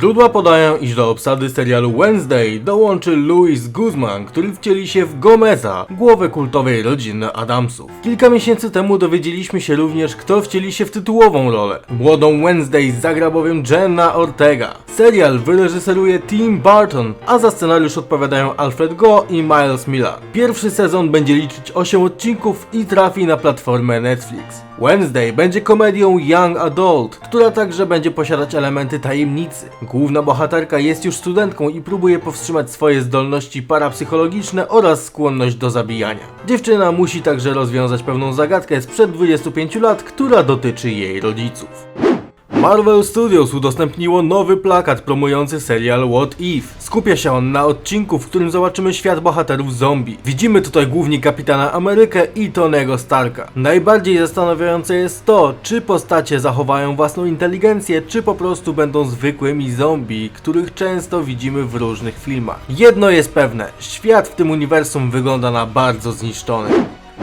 Źródła podają, iż do obsady serialu Wednesday dołączy Louis Guzman, który wcieli się w Gomeza, głowę kultowej rodziny Adamsów. Kilka miesięcy temu dowiedzieliśmy się również, kto wcieli się w tytułową rolę. Młodą Wednesday zagra bowiem Jenna Ortega. Serial wyreżyseruje Tim Burton, a za scenariusz odpowiadają Alfred Go i Miles Miller. Pierwszy sezon będzie liczyć 8 odcinków i trafi na platformę Netflix. Wednesday będzie komedią Young Adult, która także będzie posiadać elementy tajemnicy. Główna bohaterka jest już studentką i próbuje powstrzymać swoje zdolności parapsychologiczne oraz skłonność do zabijania. Dziewczyna musi także rozwiązać pewną zagadkę sprzed 25 lat, która dotyczy jej rodziców. Marvel Studios udostępniło nowy plakat promujący serial What If. Skupia się on na odcinku, w którym zobaczymy świat bohaterów zombie. Widzimy tutaj głównie Kapitana Amerykę i Tonego Starka. Najbardziej zastanawiające jest to, czy postacie zachowają własną inteligencję, czy po prostu będą zwykłymi zombie, których często widzimy w różnych filmach. Jedno jest pewne, świat w tym uniwersum wygląda na bardzo zniszczony.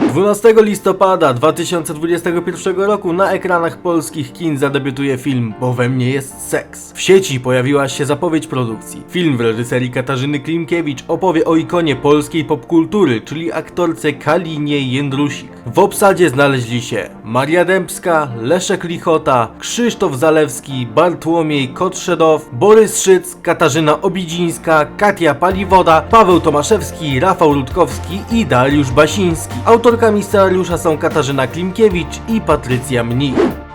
12 listopada 2021 roku na ekranach polskich kin zadebiutuje film Bo we mnie jest seks. W sieci pojawiła się zapowiedź produkcji. Film w reżyserii Katarzyny Klimkiewicz opowie o ikonie polskiej popkultury, czyli aktorce Kalinie Jędrusik. W obsadzie znaleźli się Maria Dębska, Leszek Lichota, Krzysztof Zalewski, Bartłomiej Kotrzedow, Borys Szyc, Katarzyna Obidzińska, Katia Paliwoda, Paweł Tomaszewski, Rafał Rutkowski i Dariusz Basiński. Autorkami scenariusza są Katarzyna Klimkiewicz i Patrycja Mnich.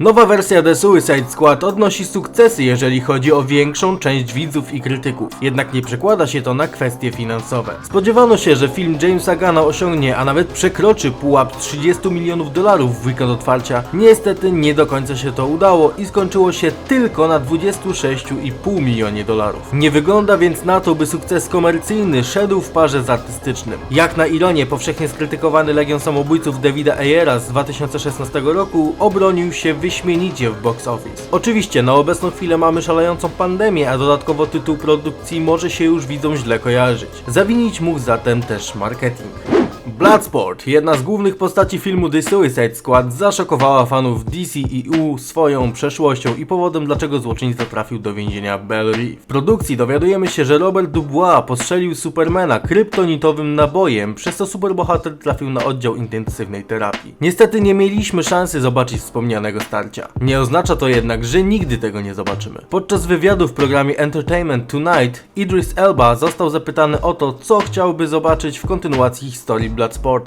Nowa wersja The Suicide Squad odnosi sukcesy, jeżeli chodzi o większą część widzów i krytyków, jednak nie przekłada się to na kwestie finansowe. Spodziewano się, że film Jamesa Gana osiągnie, a nawet przekroczy pułap 30 milionów dolarów w weekend otwarcia. Niestety nie do końca się to udało i skończyło się tylko na 26,5 milionie dolarów. Nie wygląda więc na to, by sukces komercyjny szedł w parze z artystycznym. Jak na ironię, powszechnie skrytykowany Legion Samobójców Davida Ayera z 2016 roku obronił się wyśmienicie w box office. Oczywiście na obecną chwilę mamy szalejącą pandemię, a dodatkowo tytuł produkcji może się już widzom źle kojarzyć. Zawinić mógł zatem też marketing. Bloodsport, jedna z głównych postaci filmu The Suicide Squad, zaszokowała fanów DCEU swoją przeszłością i powodem, dlaczego złoczyńca trafił do więzienia Belle Reve. W produkcji dowiadujemy się, że Robert Dubois postrzelił Supermana kryptonitowym nabojem, przez co superbohater trafił na oddział intensywnej terapii. Niestety nie mieliśmy szansy zobaczyć wspomnianego starcia. Nie oznacza to jednak, że nigdy tego nie zobaczymy. Podczas wywiadu w programie Entertainment Tonight, Idris Elba został zapytany o to, co chciałby zobaczyć w kontynuacji historii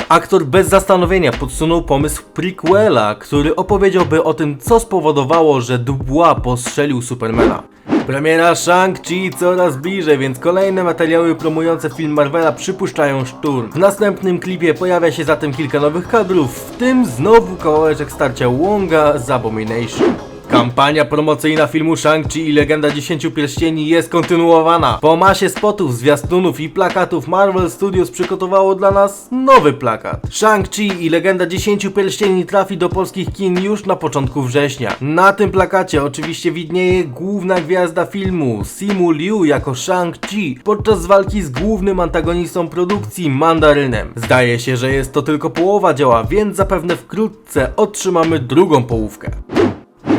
Aktor bez zastanowienia podsunął pomysł prequela, który opowiedziałby o tym, co spowodowało, że Dubois postrzelił Supermana. Premiera Shang-Chi coraz bliżej, więc kolejne materiały promujące film Marvela przypuszczają szturm. W następnym klipie pojawia się zatem kilka nowych kadrów, w tym znowu kawałeczek starcia Wonga z Abomination. Kampania promocyjna filmu Shang-Chi i Legenda Dziesięciu Pierścieni jest kontynuowana. Po masie spotów, zwiastunów i plakatów Marvel Studios przygotowało dla nas nowy plakat. Shang-Chi i Legenda Dziesięciu Pierścieni trafi do polskich kin już na początku września. Na tym plakacie oczywiście widnieje główna gwiazda filmu, Simu Liu jako Shang-Chi podczas walki z głównym antagonistą produkcji Mandarynem. Zdaje się, że jest to tylko połowa dzieła, więc zapewne wkrótce otrzymamy drugą połówkę.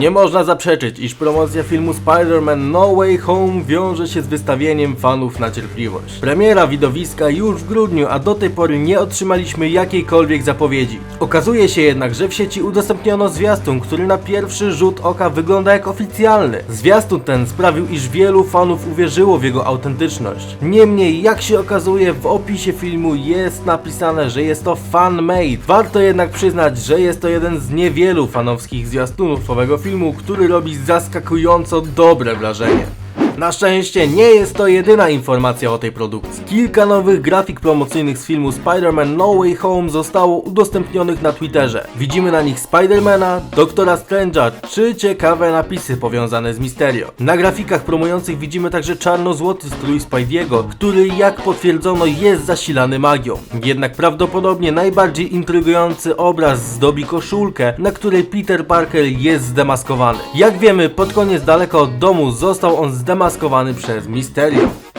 Nie można zaprzeczyć, iż promocja filmu Spider-Man No Way Home wiąże się z wystawieniem fanów na cierpliwość. Premiera widowiska już w grudniu, a do tej pory nie otrzymaliśmy jakiejkolwiek zapowiedzi. Okazuje się jednak, że w sieci udostępniono zwiastun, który na pierwszy rzut oka wygląda jak oficjalny. Zwiastun ten sprawił, iż wielu fanów uwierzyło w jego autentyczność. Niemniej, jak się okazuje, w opisie filmu jest napisane, że jest to fan-made. Warto jednak przyznać, że jest to jeden z niewielu fanowskich zwiastunów owego filmu, który robi zaskakująco dobre wrażenie. Na szczęście nie jest to jedyna informacja o tej produkcji. Kilka nowych grafik promocyjnych z filmu Spider-Man No Way Home zostało udostępnionych na Twitterze. Widzimy na nich Spidermana, Doktora Strange'a czy ciekawe napisy powiązane z Mysterio. Na grafikach promujących widzimy także czarno-złoty strój Spidey'ego, który jak potwierdzono jest zasilany magią. Jednak prawdopodobnie najbardziej intrygujący obraz zdobi koszulkę, na której Peter Parker jest zdemaskowany. Jak wiemy, pod koniec daleko od domu został on zdemaskowany przez Mysterio.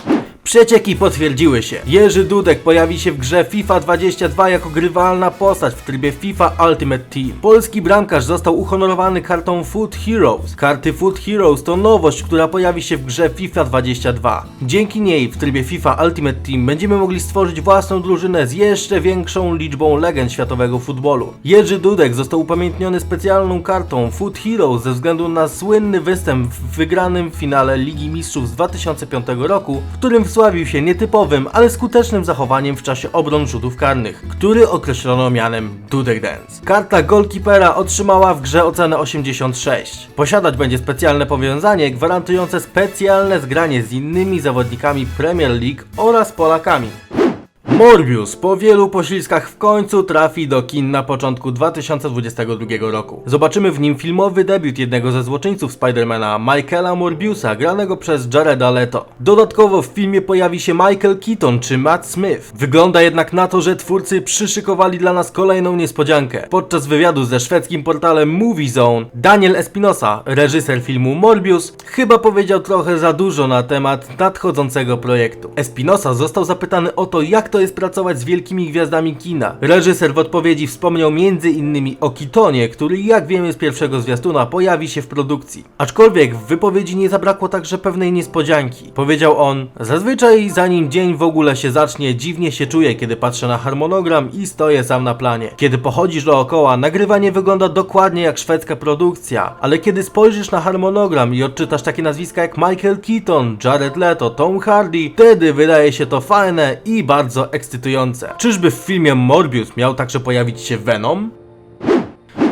Przecieki potwierdziły się. Jerzy Dudek pojawi się w grze FIFA 22 jako grywalna postać w trybie FIFA Ultimate Team. Polski bramkarz został uhonorowany kartą Foot Heroes. Karty Foot Heroes to nowość, która pojawi się w grze FIFA 22. Dzięki niej w trybie FIFA Ultimate Team będziemy mogli stworzyć własną drużynę z jeszcze większą liczbą legend światowego futbolu. Jerzy Dudek został upamiętniony specjalną kartą Foot Heroes ze względu na słynny występ w wygranym finale Ligi Mistrzów z 2005 roku, w którym wsławił się nietypowym, ale skutecznym zachowaniem w czasie obron rzutów karnych, który określono mianem Dudek Dance. Karta Goalkeepera otrzymała w grze ocenę 86. Posiadać będzie specjalne powiązanie gwarantujące specjalne zgranie z innymi zawodnikami Premier League oraz Polakami. Morbius po wielu poślizgach w końcu trafi do kin na początku 2022 roku. Zobaczymy w nim filmowy debiut jednego ze złoczyńców Spidermana, Michaela Morbiusa, granego przez Jareda Leto. Dodatkowo w filmie pojawi się Michael Keaton czy Matt Smith. Wygląda jednak na to, że twórcy przyszykowali dla nas kolejną niespodziankę. Podczas wywiadu ze szwedzkim portalem Movie Zone, Daniel Espinosa, reżyser filmu Morbius, chyba powiedział trochę za dużo na temat nadchodzącego projektu. Espinosa został zapytany o to, jak to jest pracować z wielkimi gwiazdami kina. Reżyser w odpowiedzi wspomniał innymi o Kitonie, który jak wiemy z pierwszego zwiastuna pojawi się w produkcji. Aczkolwiek w wypowiedzi nie zabrakło także pewnej niespodzianki. Powiedział on, zazwyczaj zanim dzień w ogóle się zacznie, dziwnie się czuję, kiedy patrzę na harmonogram i stoję sam na planie. Kiedy pochodzisz dookoła, nagrywanie wygląda dokładnie jak szwedzka produkcja, ale kiedy spojrzysz na harmonogram i odczytasz takie nazwiska jak Michael Keaton, Jared Leto, Tom Hardy, wtedy wydaje się to fajne i bardzo ekscytujące. Czyżby w filmie Morbius miał także pojawić się Venom?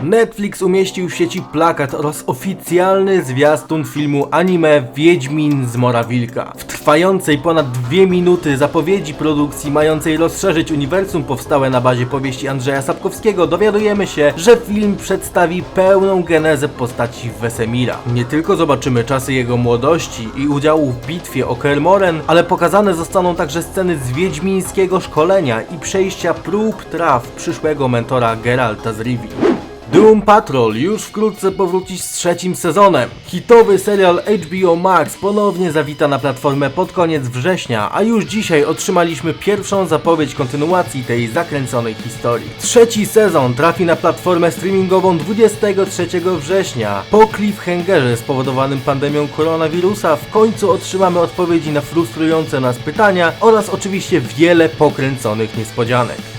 Netflix umieścił w sieci plakat oraz oficjalny zwiastun filmu anime Wiedźmin z Mora Wilka. W trwającej ponad dwie minuty zapowiedzi produkcji mającej rozszerzyć uniwersum powstałe na bazie powieści Andrzeja Sapkowskiego dowiadujemy się, że film przedstawi pełną genezę postaci Wesemira. Nie tylko zobaczymy czasy jego młodości i udziału w bitwie o Kermoren, ale pokazane zostaną także sceny z wiedźmińskiego szkolenia i przejścia prób traw przyszłego mentora Geralta z Rivii. Doom Patrol już wkrótce powróci z trzecim sezonem. Hitowy serial HBO Max ponownie zawita na platformę pod koniec września, a już dzisiaj otrzymaliśmy pierwszą zapowiedź kontynuacji tej zakręconej historii. Trzeci sezon trafi na platformę streamingową 23 września. Po cliffhangerze spowodowanym pandemią koronawirusa w końcu otrzymamy odpowiedzi na frustrujące nas pytania oraz oczywiście wiele pokręconych niespodzianek.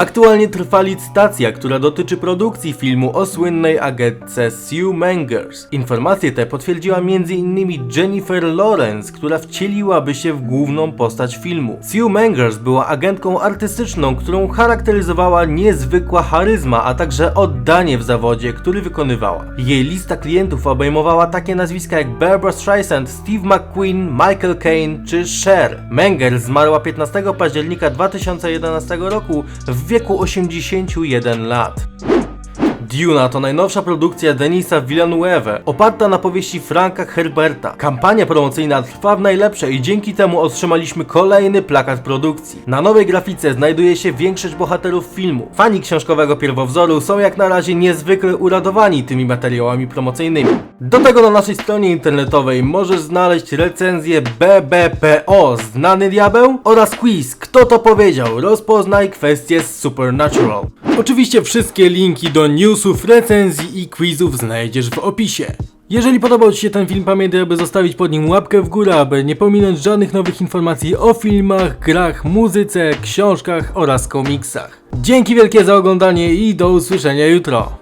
Aktualnie trwa licytacja, która dotyczy produkcji filmu o słynnej agentce Sue Mengers. Informacje te potwierdziła m.in. Jennifer Lawrence, która wcieliłaby się w główną postać filmu. Sue Mengers była agentką artystyczną, którą charakteryzowała niezwykła charyzma, a także oddanie w zawodzie, który wykonywała. Jej lista klientów obejmowała takie nazwiska jak Barbara Streisand, Steve McQueen, Michael Caine czy Cher. Mengers zmarła 15 października 2011 roku w wieku 81 lat. Duna to najnowsza produkcja Denisa Villeneuve, oparta na powieści Franka Herberta. Kampania promocyjna trwa w najlepsze i dzięki temu otrzymaliśmy kolejny plakat produkcji. Na nowej grafice znajduje się większość bohaterów filmu. Fani książkowego pierwowzoru są jak na razie niezwykle uradowani tymi materiałami promocyjnymi. Do tego na naszej stronie internetowej możesz znaleźć recenzję BBPO Znany Diabeł oraz quiz Kto to powiedział? Rozpoznaj kwestie z Supernatural. Oczywiście wszystkie linki do newsów, recenzji i quizów znajdziesz w opisie. Jeżeli podobał Ci się ten film, pamiętaj, aby zostawić pod nim łapkę w górę, aby nie pominąć żadnych nowych informacji o filmach, grach, muzyce, książkach oraz komiksach. Dzięki wielkie za oglądanie i do usłyszenia jutro.